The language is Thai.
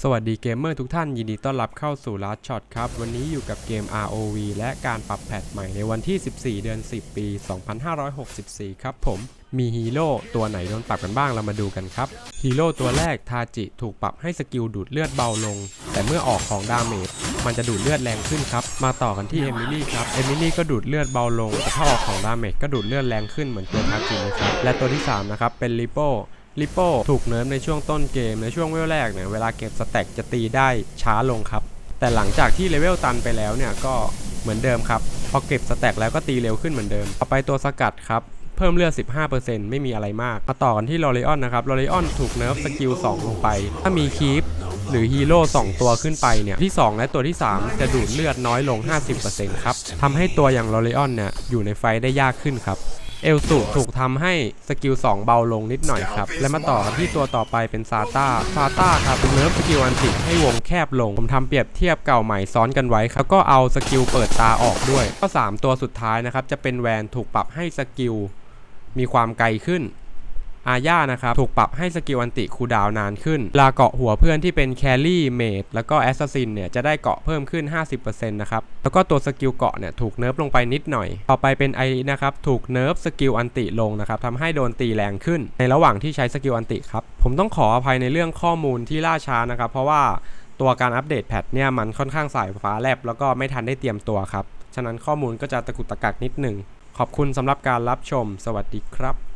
สวัสดีเกมเมอร์ทุกท่านยินดีต้อนรับเข้าสู่ Last Shot ครับ วันนี้อยู่กับเกม ROV และการปรับแพทใหม่ในวันที่ 14 เดือน 10 ปี 2564 ครับผม มีฮีโร่ตัวไหนโดนปรับกันบ้างเรามาดูกันครับ ฮีโร่ตัวแรกทาจิถูกปรับให้สกิลดูดเลือดเบาลง แต่เมื่อออกของดาเมจมันจะดูดเลือดแรงขึ้นครับ มาต่อกันที่เอมิลี่ครับ เอมิลี่ก็ดูดเลือดเบาลงแต่ถ้าออกของดาเมจก็ดูดเลือดแรงขึ้นเหมือนตัวทาจิเลยครับ และตัวที่สามนะครับเป็นลิโป ลิโป้ถูกเนิร์ฟในช่วงต้นเกมในช่วงเวลแรกเนี่ยเวลาเก็บสแต็กจะตีได้ช้าลงครับ แต่หลังจากที่เลเวลตันไปแล้วเนี่ยก็เหมือนเดิมครับ พอเก็บสแต็กแล้วก็ตีเร็วขึ้นเหมือนเดิมต่อไปตัวสกัดครับเพิ่มเลือด 15%ไม่มีอะไรมาก มาต่อกันที่ลอริออนนะครับ ลอริออนถูกเนิร์ฟสกิล 2 ลงไป ถ้ามีคีปหรือฮีโร่2ตัวขึ้นไปเนี่ย ที่ 2 และตัวที่ 3 จะดูดเลือดน้อยลง 50%ครับ ทำให้ตัวอย่างลอริออนเนี่ยอยู่ในไฟได้ยากขึ้นครับ เอลสุถูกทำให้สกิล 2 เบาลงนิดหน่อยครับ และมาต่อกันที่ตัวต่อไปเป็นซาต้าซาต้าครับเนิร์ฟสกิลอันติให้วงแคบลง ผมทำเปรียบเทียบเก่าใหม่ซ้อนกันไว้ครับก็เอาสกิลเปิดตาออกด้วย ก็ 3 ตัวสุดท้ายนะครับจะเป็นแวนถูกปรับให้สกิลมีความไกลขึ้น อาญานะครับถูกปรับให้สกิลอันติคูดาวนานขึ้นเวลาเกาะหัวเพื่อนที่เป็นแครี่เมดแล้วก็แอสซัสซินเนี่ยจะได้เกาะเพิ่มขึ้น 50%นะครับแล้วก็ตัวสกิลเกาะเนี่ยถูกเนิร์ฟลงไปนิดหน่อย ต่อไปเป็นไอนะครับถูกเนิร์ฟสกิลอันติลงนะครับทำให้โดนตีแรงขึ้น ในระหว่างที่ใช้สกิลอันติครับผมต้องขออภัยในเรื่องข้อมูลที่ล่าช้านะครับเพราะว่าตัวการอัปเดตแพทเนี่ยมันค่อนข้างสายฟ้าแลบแล้วก็ไม่ทันได้เตรียมตัวครับฉะนั้นข้อมูลก็จะตะกุกตะกักนิดหนึ่งขอบคุณสำหรับการรับชม สวัสดีครับ